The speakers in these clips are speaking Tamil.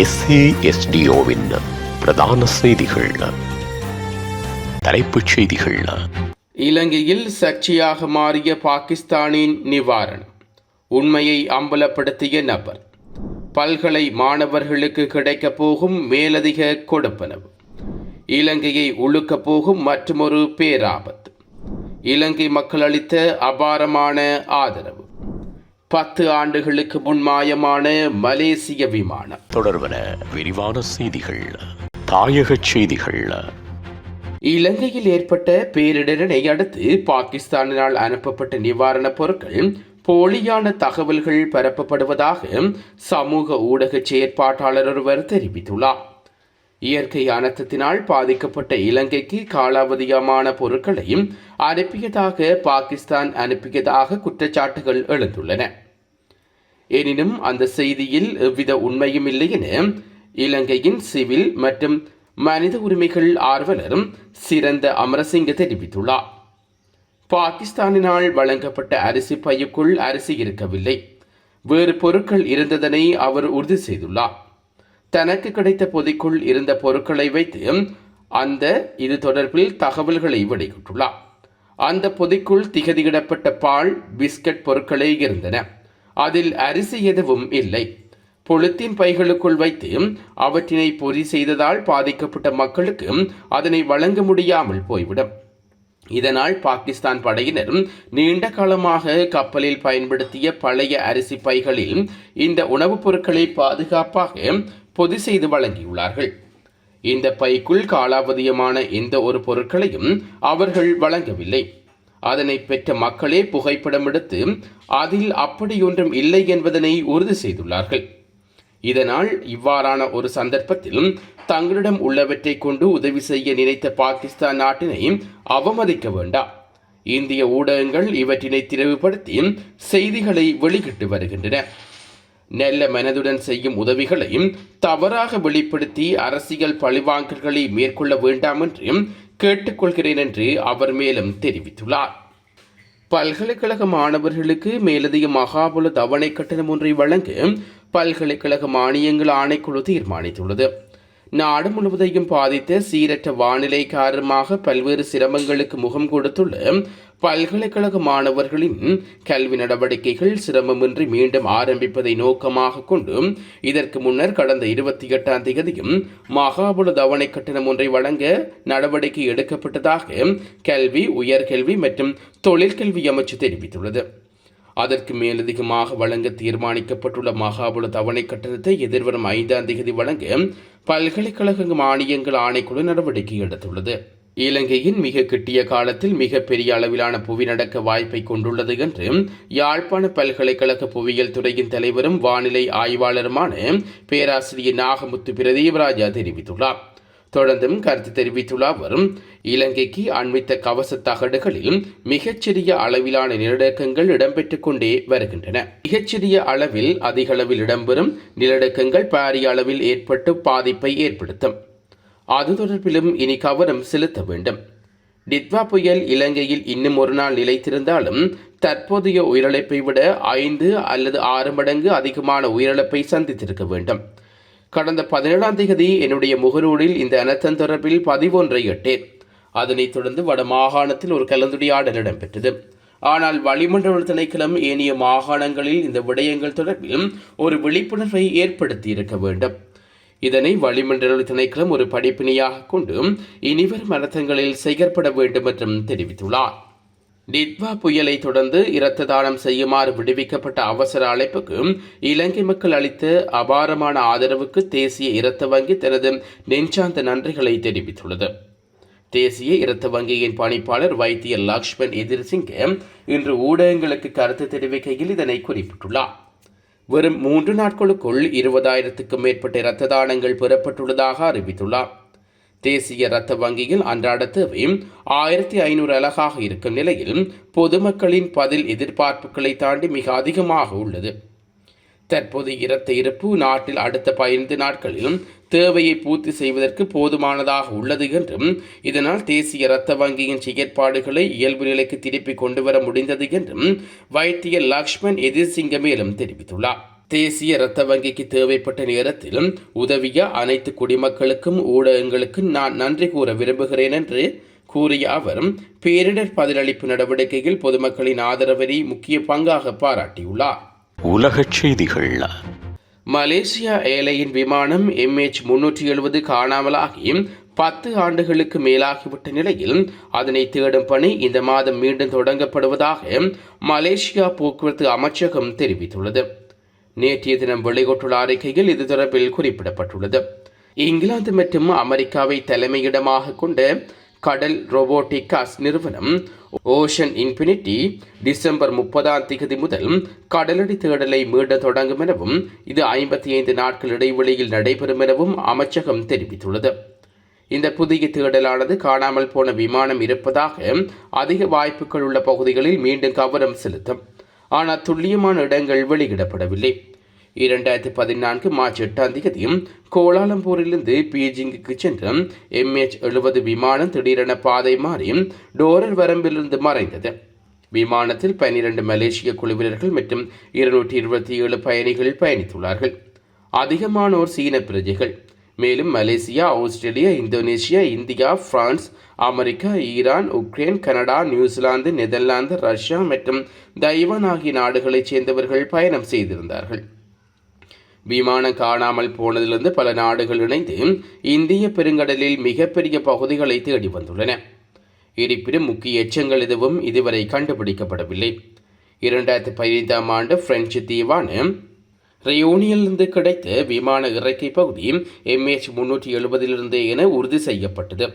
எஸ்ஏஎஸ்டிஓவின் பிரதான செய்திகள். தலைப்புச் செய்திகள். இலங்கையில் சர்ச்சையாக மாறிய பாகிஸ்தானின் நிவாரணம். உண்மையை அம்பலப்படுத்திய நபர். பல்கலை மாணவர்களுக்கு கிடைக்கப் போகும் மேலதிக கொடுப்பனவு. இலங்கையை உழுக்கப் போகும் மற்றுமொரு பேராபத்து. இலங்கை மக்கள் அளித்த அபாரமான ஆதரவு. பத்து ஆண்டுகளுக்கு முன் மாயமான மலேசிய விமானம். தொடர்பன விரிவான செய்திகள் தாயகச் செய்திகள். இலங்கையில் ஏற்பட்ட பேரிடரினை அடுத்து பாகிஸ்தானினால் அனுப்பப்பட்ட நிவாரணப் பொருட்கள் போலியான தகவல்கள் பரப்பப்படுவதாக சமூக ஊடக செயற்பாட்டாளர் ஒருவர் தெரிவித்துள்ளார். இயற்கை அனர்த்தத்தினால் பாதிக்கப்பட்ட இலங்கைக்கு காலாவதியமான பொருட்களையும் அனுப்பியதாக பாகிஸ்தான் அனுப்பியதாக குற்றச்சாட்டுகள் எழுந்துள்ளன. எனினும் அந்த செய்தியில் எவ்வித உண்மையும் இல்லை என இலங்கையின் சிவில் மற்றும் மனித உரிமைகள் ஆர்வலரும் சிறந்த அமரசிங்க தெரிவித்துள்ளார். பாகிஸ்தானினால் வழங்கப்பட்ட அரிசி பையுக்குள் அரிசி இருக்கவில்லை. வேறு பொருட்கள் இருந்ததனை அவர் உறுதி செய்துள்ளார். தனக்கு கிடைத்த பொதிக்குள் இருந்த பொருட்களை வைத்து அந்த இது தொடர்பில் தகவல்களை வெளியிட்டுள்ளார். அந்த பொதிக்குள் திகதியிடப்பட்ட பால் பிஸ்கட் பொருட்களே இருந்தன. அதில் அரிசி எதுவும் இல்லை. பொழுத்தின் பைகளுக்குள் வைத்து அவற்றினை பொறி செய்ததால் பாதிக்கப்பட்ட மக்களுக்கு அதனை வழங்க முடியாமல் போய்விடும். இதனால் பாகிஸ்தான் படையினர் நீண்ட காலமாக கப்பலில் பயன்படுத்திய பழைய அரிசி பைகளில் இந்த உணவுப் பொருட்களை பாதுகாப்பாக பொதி செய்து வழங்கியுள்ளார்கள். இந்த பைக்குள் காலாவதியமான எந்த ஒரு பொருட்களையும் அவர்கள் வழங்கவில்லை. அதனை பெற்ற மக்களே புகைப்படம் எடுத்து அதில் அப்படியொன்றும் இல்லை என்பதனை உறுதி செய்துள்ளார்கள். இதனால் இவ்வாறான ஒரு சந்தர்ப்பத்தில் தங்களிடம் உள்ளவற்றை கொண்டு உதவி செய்ய நினைத்த பாகிஸ்தான் நாட்டினை அவமதிக்க வேண்டாம் இந்திய ஊடகங்கள் இவற்றினை திரிவுபடுத்தி செய்திகளை வெளியிட்டு வருகின்றன. நல்ல மனதுடன் செய்யும் உதவிகளையும் தவறாக வெளிப்படுத்தி அரசியல் பழிவாங்கல்களை மேற்கொள்ள வேண்டாம் என்றும் கேட்டுக்கொள்கிறேன் என்று அவர் மேலும் தெரிவித்துள்ளார். பல்கலைக்கழக மாணவர்களுக்கு மேலதிக மகாபல தவணை கட்டணம் ஒன்றை வழங்க பல்கலைக்கழக மானியங்கள் ஆணைக்குழு தீர்மானித்துள்ளது. நாடு முழுவதையும் பாதித்த சீரற்ற வானிலை காரணமாக பல்வேறு சிரமங்களுக்கு முகம் கொடுத்துள்ள பல்கலைக்கழக மாணவர்களின் கல்வி நடவடிக்கைகள் சிரமமின்றி மீண்டும் ஆரம்பிப்பதை நோக்கமாக கொண்டு இதற்கு முன்னர் கடந்த இருபத்தி எட்டாம் தேதியும் மகாபல தவணை கட்டணம் ஒன்றை வழங்க நடவடிக்கை எடுக்கப்பட்டதாக கல்வி உயர்கல்வி மற்றும் தொழிற்கல்வி அமைச்சு தெரிவித்துள்ளது. அதற்கு மேலதிகமாக வழங்க தீர்மானிக்கப்பட்டுள்ள மகாபல தவணை கட்டணத்தை எதிர்வரும் ஐந்தாம் தேதி வழங்க பல்கலைக்கழக மானியங்கள் ஆணைக்குழு நடவடிக்கை எடுத்துள்ளது. இலங்கையின் மிக கிட்டிய காலத்தில் மிக பெரிய அளவிலான புவி நடக்க வாய்ப்பை கொண்டுள்ளது என்று யாழ்ப்பாண பல்கலைக்கழக புவியியல் துறையின் தலைவரும் வானிலை ஆய்வாளருமான பேராசிரியர் நாகமுத்து பிரதீபராஜா தெரிவித்துள்ளார். தொடர்ந்தும் கருத்து தெரிவித்துள்ள அவர் இலங்கைக்கு அண்மித்த கவச தகடுகளில் மிகச்சிறிய அளவிலான நிலநடுக்கங்கள் இடம்பெற்றுக் கொண்டே வருகின்றன. மிகச்சிறிய அளவில் அதிக அளவில் இடம்பெறும் நிலநடுக்கங்கள் பாரிய அளவில் ஏற்பட்டு பாதிப்பை ஏற்படுத்தும். அது தொடர்பிலும் இனி கவனம் செலுத்த வேண்டும். டித்வா புயல் இலங்கையில் இன்னும் ஒரு நாள் நிலைத்திருந்தாலும் தற்போதைய உயிரிழப்பை விட ஐந்து அல்லது ஆறு மடங்கு அதிகமான உயிரிழப்பை சந்தித்திருக்க வேண்டும். கடந்த பதினேழாம் தேதி என்னுடைய முகநூலில் இந்த அனர்த்தம் தொடர்பில் பதிவொன்றை இட்டேன் அதனைத் தொடர்ந்து வட மாகாணத்தில் ஒரு கலந்துரையாடல் இடம்பெற்றது. ஆனால் வளிமண்டல திணைக்களம் ஏனைய மாகாணங்களில் இந்த விடயங்கள் தொடர்பிலும் ஒரு விழிப்புணர்வை ஏற்படுத்தி இருக்க வேண்டும். இதனை வளிமண்டல திணைக்களம் ஒரு படிப்பினையாக கொண்டு இனிவரும் அரசங்களில் செயற்பட வேண்டும் என்றும் தெரிவித்துள்ளார். நித்வா புயலை தொடர்ந்து இரத்த தானம் செய்யுமாறு விடுவிக்கப்பட்ட அவசர அழைப்புக்கு இலங்கை மக்கள் அளித்த அபாரமான ஆதரவுக்கு தேசிய இரத்த வங்கி தனது நெஞ்சாந்த நன்றிகளை தெரிவித்துள்ளது. தேசிய இரத்த வங்கியின் பணிப்பாளர் வைத்திய லக்ஷ்மண் எதிர்சிங்க இன்று ஊடகங்களுக்கு கருத்து தெரிவிக்கையில் இதனை குறிப்பிட்டுள்ளார். வெறும் மூன்று நாட்களுக்குள் இருபதாயிரத்துக்கும் மேற்பட்ட இரத்த தானங்கள் பெறப்பட்டுள்ளதாக அறிவித்துள்ளார். தேசிய இரத்த வங்கியில் அன்றாட தேவை ஆயிரத்தி ஐநூறு அலகாக இருக்கும் நிலையில் பொதுமக்களின் பதில் எதிர்பார்ப்புகளை தாண்டி மிக அதிகமாக உள்ளது. தற்போது இரத்த இருப்பு நாட்டில் அடுத்த பதினைந்து நாட்களிலும் தேவையை பூர்த்தி செய்வதற்கு போதுமானதாக உள்ளது என்றும் இதனால் தேசிய இரத்த வங்கியின் செயற்பாடுகளை இயல்பு நிலைக்கு திருப்பி கொண்டு வர முடிந்தது என்றும் வைத்திய லக்ஷ்மண் எதிர்சிங்க மேலும் தெரிவித்துள்ளார். தேசிய இரத்த வங்கிக்கு தேவைப்பட்ட நேரத்தில் உதவிய அனைத்து குடிமக்களுக்கும் ஊடகங்களுக்கும் நான் நன்றி கூற விரும்புகிறேன் என்று கூறிய அவர் பேரிடர் பதிலளிப்பு நடவடிக்கையில் பொதுமக்களின் ஆதரவை முக்கிய பங்காக பாராட்டியுள்ளார். உலகச் செய்திகள். மலேசியா ஏலையின் விமானம் எம்ஹெச் முன்னூற்றி எழுபது காணாமலாகி பத்து ஆண்டுகளுக்கு மேலாகிவிட்ட நிலையில் அதனை தேடும் பணி இந்த மாதம் மீண்டும் தொடங்கப்படுவதாக மலேசியா போக்குவரத்து அமைச்சகம் தெரிவித்துள்ளது. நேற்றைய தினம் வெளியிட்டுள்ள அறிக்கையில் இது தொடர்பில் குறிப்பிடப்பட்டுள்ளது. இங்கிலாந்து மற்றும் அமெரிக்காவை தலைமையிடமாக கொண்ட கடல் ரோபோட்டிகாஸ் நிறுவனம் ஓஷன் இன்ஃபினிட்டி டிசம்பர் முப்பதாம் தேதி முதல் கடலடி தேடலை மீண்டும் தொடங்கும் எனவும் இது ஐம்பத்தி ஐந்து நாட்கள் இடைவெளியில் நடைபெறும் எனவும் அமைச்சகம் தெரிவித்துள்ளது. இந்த புதிய தேடலானது காணாமல் போன விமானம் இருப்பதாக அதிக வாய்ப்புகள் உள்ள பகுதிகளில் மீண்டும் கவனம் செலுத்தும். ஆனால் துல்லியமான இடங்கள் வெளியிடப்படவில்லை. இரண்டாயிரத்தி பதினான்கு மார்ச் எட்டாம் தேதியும் கோலாலம்பூரிலிருந்து பீஜிங்குக்கு சென்ற எம்ஹெச் எழுபது விமானம் திடீரென பாதை மாறி டோரர் வரம்பிலிருந்து மறைந்தது. விமானத்தில் பனிரெண்டு மலேசிய குழுவினர்கள் மற்றும் இருநூற்றி இருபத்தி ஏழு பயணிகள் பயணித்துள்ளார்கள். அதிகமானோர் சீன பிரஜைகள். மேலும் Malaysia Australia Indonesia India France America Iran Ukraine Canada New Zealand Netherlands Russia மற்றும் தைவான் ஆகிய நாடுகளைச் சேர்ந்தவர்கள் பயணம் செய்திருந்தார்கள். விமானம் காணாமல் போனதிலிருந்து பல நாடுகள் இணைந்து இந்திய பெருங்கடலில் மிகப்பெரிய பகுதிகளை தேடி வந்துள்ளன. இருப்பினும் முக்கிய எச்சங்கள் எதுவும் இதுவரை கண்டுபிடிக்கப்படவில்லை. இரண்டாயிரத்தி பதினைந்தாம் ஆண்டு பிரெஞ்சு தீவான ரயோனியிலிருந்து கிடைத்த விமான இறக்கை பகுதி எம்ஏஹெச் முன்னூற்றி எழுபதிலிருந்து என உறுதி செய்யப்பட்டது.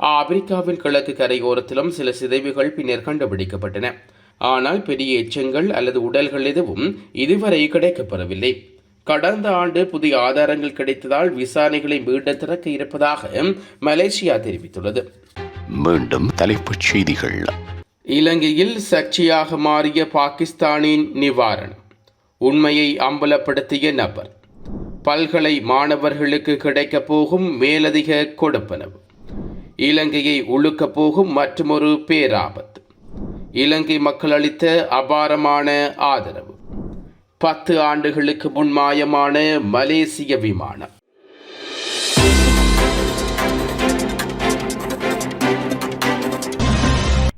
ஆப்பிரிக்காவின் கிழக்கு கரையோரத்திலும் சில சிதைவுகள் பின்னர் கண்டுபிடிக்கப்பட்டன. ஆனால் பெரிய எச்சங்கள் அல்லது உடல்கள் எதுவும் இதுவரை கிடைக்கப்பெறவில்லை. கடந்த ஆண்டு புதிய ஆதாரங்கள் கிடைத்ததால் விசாரணைகளை மீண்டும் திறக்க இருப்பதாக மலேசியா தெரிவித்துள்ளது. மீண்டும் தலைப்புச் செய்திகள். இலங்கையில் சர்ச்சையாக மாறிய பாகிஸ்தானின் நிவாரணம். உண்மையை அம்பலப்படுத்திய நபர். பல்கலை மாணவர்களுக்கு கிடைக்கப் போகும் மேலதிக கொடுப்பனவு. இலங்கையை உழுக்கப் போகும் மற்றொரு பேராபத்து. இலங்கை மக்கள் அளித்த அபாரமான ஆதரவு. பத்து ஆண்டுகளுக்கு முன் மாயமான மலேசிய விமானம்.